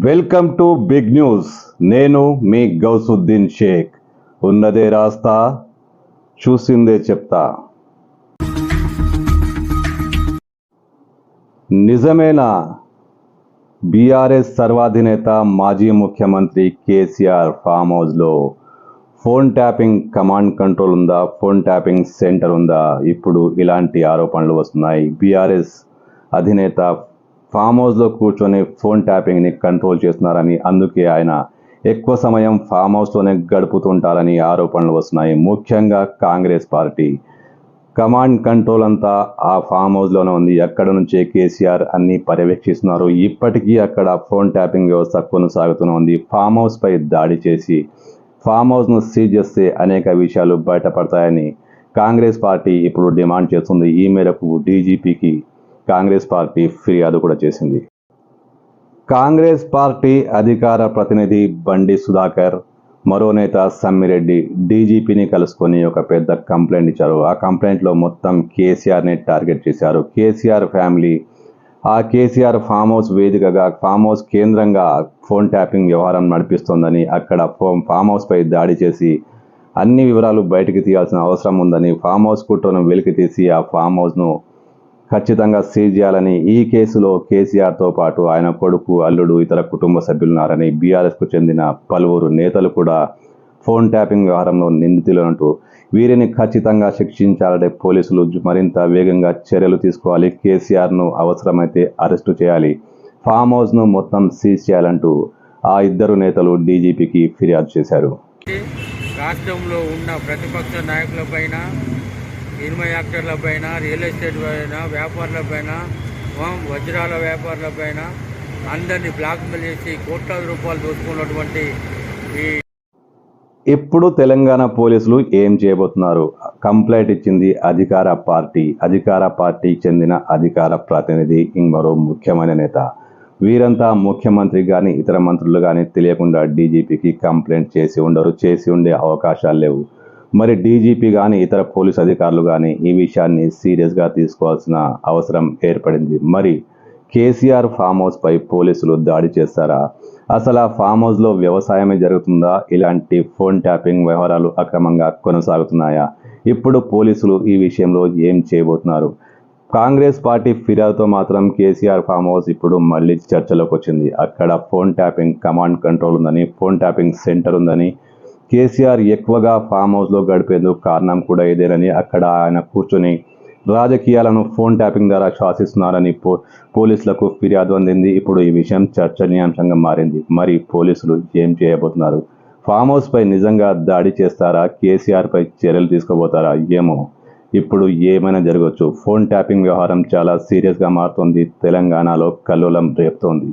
Welcome to big news. నేను మీ గౌసుద్దీన్ షేక్. ఉన్నదే రాస్తా చూసిందే చెప్తా. నిజమేనా? బీఆర్ఎస్ సర్వాధినేత మాజీ ముఖ్యమంత్రి కేసీఆర్ ఫామ్ హౌస్లో ఫోన్ ట్యాపింగ్ కమాండ్ కంట్రోల్ ఉందా? ఫోన్ ట్యాపింగ్ సెంటర్ ఉందా? ఇప్పుడు ఇలాంటి ఆరోపణలు వస్తున్నాయి. బీఆర్ఎస్ అధినేత ఫామ్ హౌస్లో కూర్చొని ఫోన్ ట్యాపింగ్ని కంట్రోల్ చేస్తున్నారని అందుకే ఆయన ఎక్కువ సమయం ఫామ్ హౌస్లోనే గడుపుతుంటారని ఆరోపణలు వస్తున్నాయి. ముఖ్యంగా కాంగ్రెస్ పార్టీ. కమాండ్ కంట్రోల్ అంతా ఆ ఫామ్ హౌస్లోనే ఉంది. ఎక్కడ నుంచే కేసీఆర్ అన్ని పర్యవేక్షిస్తున్నారు? ఇప్పటికీ అక్కడ ఫోన్ ట్యాపింగ్ వ్యవస్థ కొనసాగుతూనే ఉంది. ఫామ్ హౌస్పై దాడి చేసి ఫామ్ హౌస్ను సీజ్ చేస్తే అనేక విషయాలు బయటపడతాయని కాంగ్రెస్ పార్టీ ఇప్పుడు డిమాండ్ చేస్తుంది. ఈ మేరకు డీజీపీకి కాంగ్రెస్ పార్టీ ఫిర్యాదు కూడా చేసింది. కాంగ్రెస్ పార్టీ అధికార ప్రతినిధి బండి సుధాకర్ మరో నేత సమ్మిరెడ్డి డీజీపీని కలుసుకొని ఒక పెద్ద కంప్లైంట్ ఇచ్చారు. ఆ కంప్లైంట్లో మొత్తం కేసీఆర్ని టార్గెట్ చేశారు. కేసీఆర్ ఫ్యామిలీ ఆ కేసీఆర్ ఫామ్ హౌస్ వేదికగా ఫామ్ హౌస్ కేంద్రంగా ఫోన్ ట్యాపింగ్ వ్యవహారం నడిపిస్తోందని అక్కడ ఫోన్ ఫామ్ హౌస్పై దాడి చేసి అన్ని వివరాలు బయటికి తీయాల్సిన అవసరం ఉందని ఫామ్ హౌస్ కుట్రను వెలికి తీసి ఆ ఫామ్ హౌస్ను ఖచ్చితంగా సీజ్ చేయాలని ఈ కేసులో కేసీఆర్తో పాటు ఆయన కొడుకు అల్లుడు ఇతర కుటుంబ సభ్యులున్నారని బీఆర్ఎస్కు చెందిన పలువురు నేతలు కూడా ఫోన్ ట్యాపింగ్ వ్యవహారంలో నిందితులంటూ వీరిని ఖచ్చితంగా శిక్షించాలంటే పోలీసులు మరింత వేగంగా చర్యలు తీసుకోవాలి. కేసీఆర్ను అవసరమైతే అరెస్టు చేయాలి. ఫామ్ హౌస్ను మొత్తం సీజ్ చేయాలంటూ ఆ ఇద్దరు నేతలు డీజీపీకి ఫిర్యాదు చేశారు. రాష్ట్రంలో ఉన్న ప్రతిపక్ష నాయకులపైన సినిమా యాక్టర్లపైన రియల్ ఎస్టేట్ పైన వ్యాపారులపైన వజ్రాల వ్యాపారులపైన అందరినీ బ్లాక్మెయిల్ చేసి కోట్లాది రూపాయలు దోచుకున్నటువంటి ఈ ఇప్పుడు తెలంగాణ పోలీసులు ఏం చేయబోతున్నారు? కంప్లైంట్ ఇచ్చింది అధికార పార్టీ. అధికార పార్టీకి చెందిన అధికార ప్రతినిధి మరో ముఖ్యమైన నేత. వీరంతా ముఖ్యమంత్రి కానీ ఇతర మంత్రులు కానీ తెలియకుండా డీజీపీకి కంప్లైంట్ చేసి ఉండరు. చేసి ఉండే అవకాశాలు లేవు. మరి డీజీపీ కానీ ఇతర పోలీస్ అధికారులు కానీ ఈ విషయాన్ని సీరియస్గా తీసుకోవాల్సిన అవసరం ఏర్పడింది. మరి కేసీఆర్ ఫామ్ హౌస్ పై పోలీసులు దాడి చేస్తారా? అసలు ఆ ఫామ్ హౌస్లో వ్యవసాయమే జరుగుతుందా? ఇలాంటి ఫోన్ ట్యాపింగ్ వ్యవహారాలు అక్రమంగా కొనసాగుతున్నాయా? ఇప్పుడు పోలీసులు ఈ విషయంలో ఏం చేయబోతున్నారు? కాంగ్రెస్ పార్టీ ఫిర్యాదుతో మాత్రం కేసీఆర్ ఫామ్ హౌస్ ఇప్పుడు మళ్ళీ చర్చలోకి వచ్చింది. అక్కడ ఫోన్ ట్యాపింగ్ కమాండ్ కంట్రోల్ ఉందని ఫోన్ ట్యాపింగ్ సెంటర్ ఉందని కేసీఆర్ ఎక్కువగా ఫామ్ హౌస్లో గడిపేందుకు కారణం కూడా ఇదేనని అక్కడ ఆయన కూర్చొని రాజకీయాలను ఫోన్ ట్యాపింగ్ ద్వారా శాసిస్తున్నారని పో పోలీసులకు ఫిర్యాదు అందింది. ఇప్పుడు ఈ విషయం చర్చనీయాంశంగా మారింది. మరి పోలీసులు ఏం చేయబోతున్నారు? ఫామ్ హౌస్పై నిజంగా దాడి చేస్తారా? కేసీఆర్పై చర్యలు తీసుకోబోతారా? ఏమో. ఇప్పుడు ఏమైనా జరగవచ్చు ఫోన్ ట్యాపింగ్ వ్యవహారం చాలా సీరియస్గా మారుతోంది. తెలంగాణలో కల్లోలం రేపుతోంది.